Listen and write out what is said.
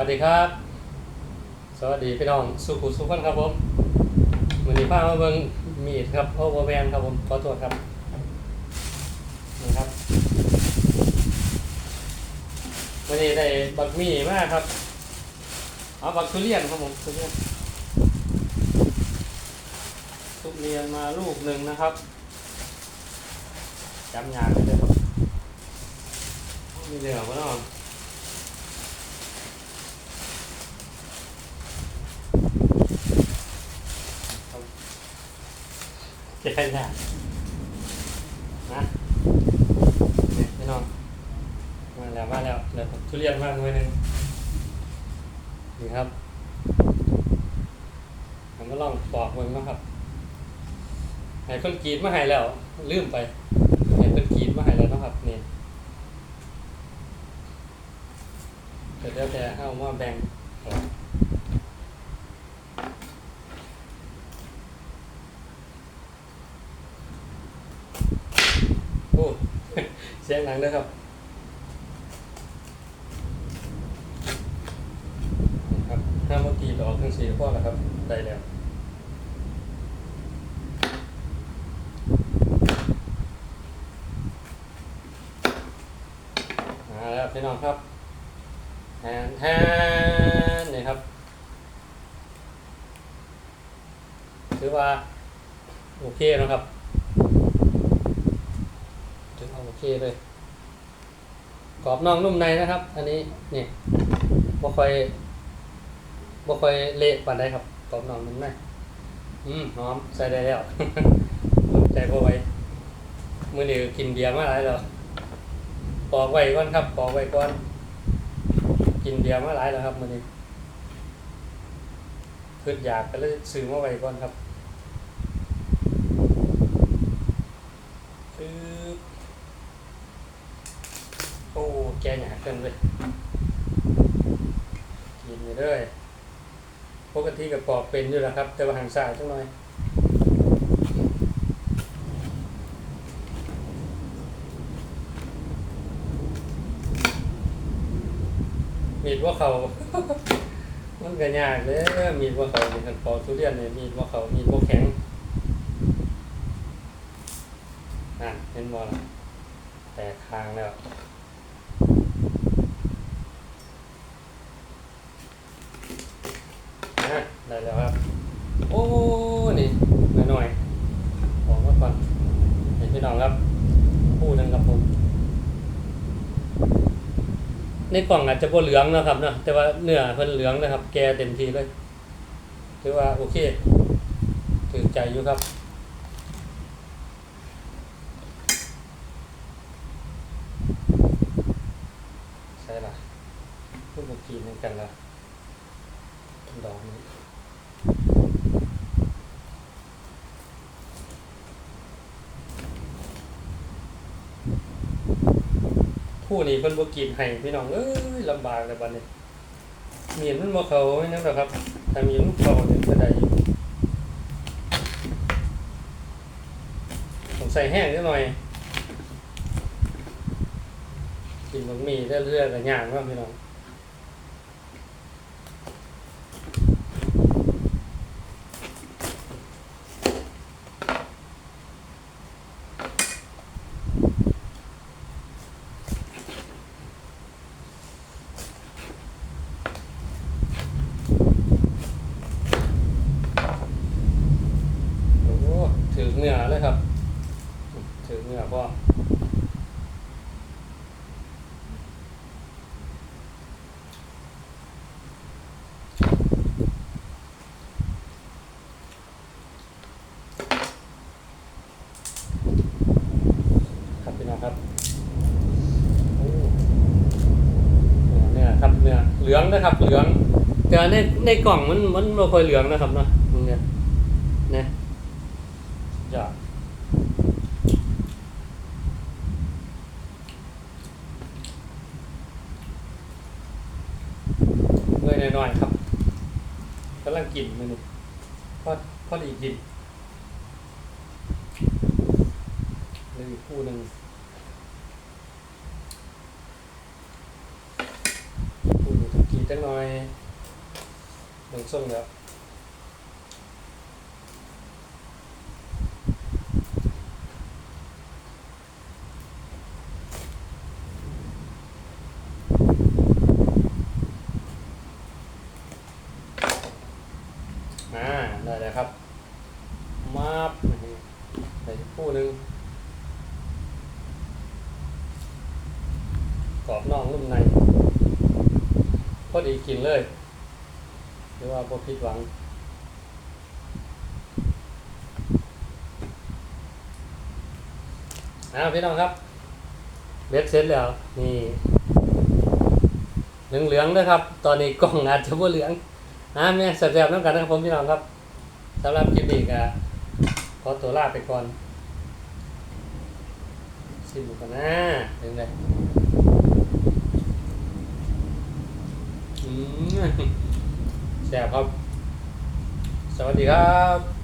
วัสดีครับ สวัสดีพี่น้องสุขุสุขคนครับผมวันนี้พามาเบิ่งมีดครับโอเวอร์แวนครับผมขอโทษครับนี่ครับวันนี้ได้บักมี่มากครับเอาบักทุเรียนครับผมทุเรียนทุเรียนมาลูกหนึ่งนะครับจำยากเลยครับมีเหลือมาเนาะ เจ็ด ขนาดนะนี่พี่น้องมาแล้วมาแล้วเดี๋ยวทุเรียนมาหน่วยหนึ่งนี่ครับผมก็ลองปอกมันนะครับห้เพิ่นกรีดมาให้แล้ว ลืมไปห้เพิ่นกรีดมาให้แล้วนะครับนี่เดี๋ยวเดี๋ยวแต่เอามาแบ่งออก โอ้ เสียงหนังเลยครับครับห้าเมื่อกี้ดอกทั้งสี่ข้อแล้วครับ ได้แล้วมาแล้วพี่น้องครับแทนแทนนี่ครับ ถือว่า โอเคนะครับ ถือว่าโอเคเลยกรอบนอกนุ่มในนะครับ อันนี้นี่บ่ค่อยบ่ค่อยเละปานใดครับกรอบนอกนุ่มในอืมหอมใส่ได้แล้วใจพอไว้มื้อนี้กินเบียร์มาหลายแล้วปอกไว้ก่อนครับปอกไว้ก่อน กินเบียร์มาหลายแล้วครับมื้อนี้คิดอยากก็เลยซื้อมาไว้ก่อนครับปึ๊บ โอ้แกหนาเกินเลยกินไปเลยปกติกับปอกเป็นอยู่แล้วครับ แต่ว่าห่างสายจังหน่อยมีดว่าเขา มันก็ยากเลยมีดว่าเขามีกันปอกทุเรียนเนี่ยมีดว่าเขามีดว่าแข็งอะเห็นบ่ล่ะแตกคางแล้ว อ่ะได้แล้วครับ โอ้นี่หน่อยๆของมาก่อนเห็นพี่น้องครับคู่หนึงครับผมในกล่องอาจจะบ่เหลืองนะครับเนาะแต่ว่าเนื้อเพิ่นเหลืองนะครับ แกเต็มทีเลยถือว่าโอเคถือใจอยู่ครับใช่ละพูดเมื่อกี้เหมือนกันละ ดอนผู้นี้เพิ่นบ่กินให้พี่น้องเอ้ยลำบากเลยบัดนี้มีดมันบ่เขาไม่นั่นหรอกครับถ้ามีดมันเขาเนี่ยก็ได้อยู่ผมใส่แห้งนิดหน่อย กินบะหมี่เรื่อยๆกับย่างว่าพี่น้องโอ้โหถือเนื้อเลยครับ ถือเนื้อพ่อ ครับพี่น้องครับโอ้เนื้อครับ เหลืองนะครับ เหลือง แต่ในในกล่องมันมันไม่ค่อยเหลืองนะครับเนาะมึงเนี่ยนะจะเมื่อยหน่อยๆครับกำลังกินมันนี่พอพอดีกินเลยอีกคู่หนึ่ง คู่นี้ต้องกิน จังหน่อยหนึ่งส่งแล้วอ่าได้แล้วครับ มาบใส่คู่หนึ่งกรอบนอกนุ่มใน พอดีกินเลยหรือว่าพอผิดหวังอ่าพี่น้องครับเบ็ดเสร็จแล้ว นี่เหลืองเหลืองๆนะครับ ตอนนี้กล้องอาจจะบ่เหลืองอ่าแม่แซ่บๆน้ำกันนะครับผมพี่น้องครับสำหรับคลิปนี้ก็ขอตัวลาไปก่อน ชิมกันนะเป็นไงอืม แซ่บครับ สวัสดีครับ